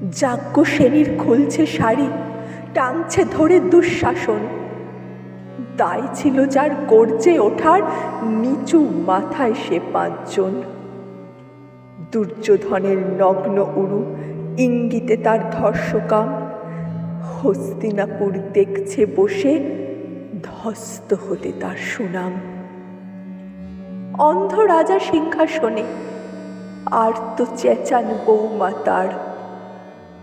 যাজ্ঞ শ্রেণির খুলছে শাড়ি, টানছে ধরে দুঃশাসন। দায় ছিল যার গর্জে ওঠার নিচু মাথায় সে পাঁচজন। দুর্যোধনের নগ্ন উরু ইঙ্গিতে তার ধর্ষকাম। হস্তিনাপুর দেখছে বসে ধস্ত হতে তার সুনাম। অন্ধ রাজা সিংহাসনে আর তো চেঁচান বৌমা তার।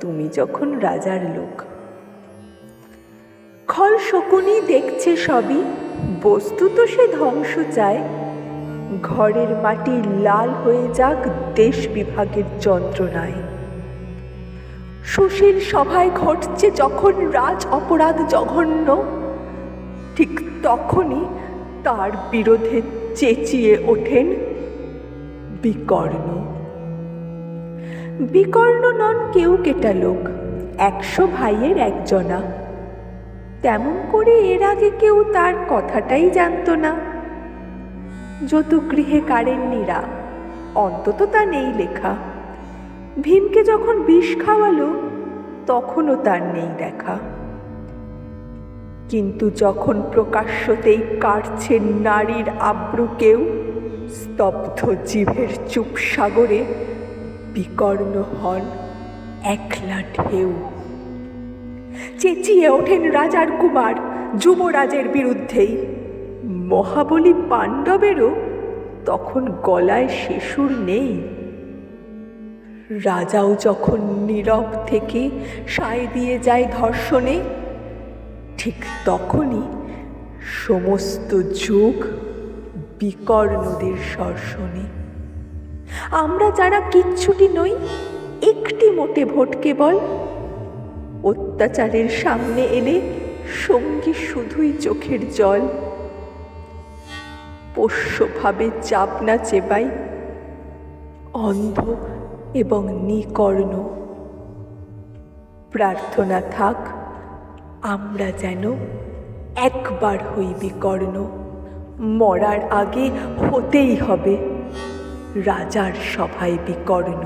তুমি যখন রাজার লোক। খল শকুনি দেখছে সবই, বস্তু তো সে ধ্বংস চায়। ঘরের মাটি লাল হয়ে যাক দেশ বিভাগের যন্ত্রণায়। সুশীল সভায় ঘটছে যখন রাজ অপরাধ জঘন্য, ঠিক তখনই তার বিরোধে চেঁচিয়ে ওঠেন বিকর্ণ। বিকর্ণ নন কেউ কেটা লোক, একশো ভাইয়ের একজনা। তেমন করে এর আগে কেউ তার কথাটাই জানতো না। যত গৃহে কারেন কারেন্নিরা অন্তত তা নেই লেখা। ভীমকে যখন বিষ খাওয়ালো, তখনও তার নেই দেখা। কিন্তু যখন প্রকাশ্যতেই কাটছে নারীর আব্রু কেউ, স্তব্ধ জীবের চুপ সাগরে বিকর্ণ হন, একলা ঢেউ। চেঁচিয়ে ওঠেন রাজার কুমার যুবরাজের বিরুদ্ধেই। মহাবলী পাণ্ডবেরও তখন গলায় শিশুর নেই। রাজাও যখন নীরব থেকে সায় দিয়ে যায় ধর্ষণে, ঠিক তখনই সমস্ত যুগ বিকর্ণদের সর্ষণে আমরা যারা কিচ্ছুটি নই, একটি মোটে ভোট কেবল। অত্যাচারের সামনে এলে সঙ্গী শুধুই চোখের জল। পোষ্যভাবে চাপ না চেবাই, অন্ধ এবং নিকর্ণ। প্রার্থনা থাক, আমরা যেন একবার হই বিকর্ণ। মরার আগে হতেই হবে। রাজার সভায় বিকর্ণ।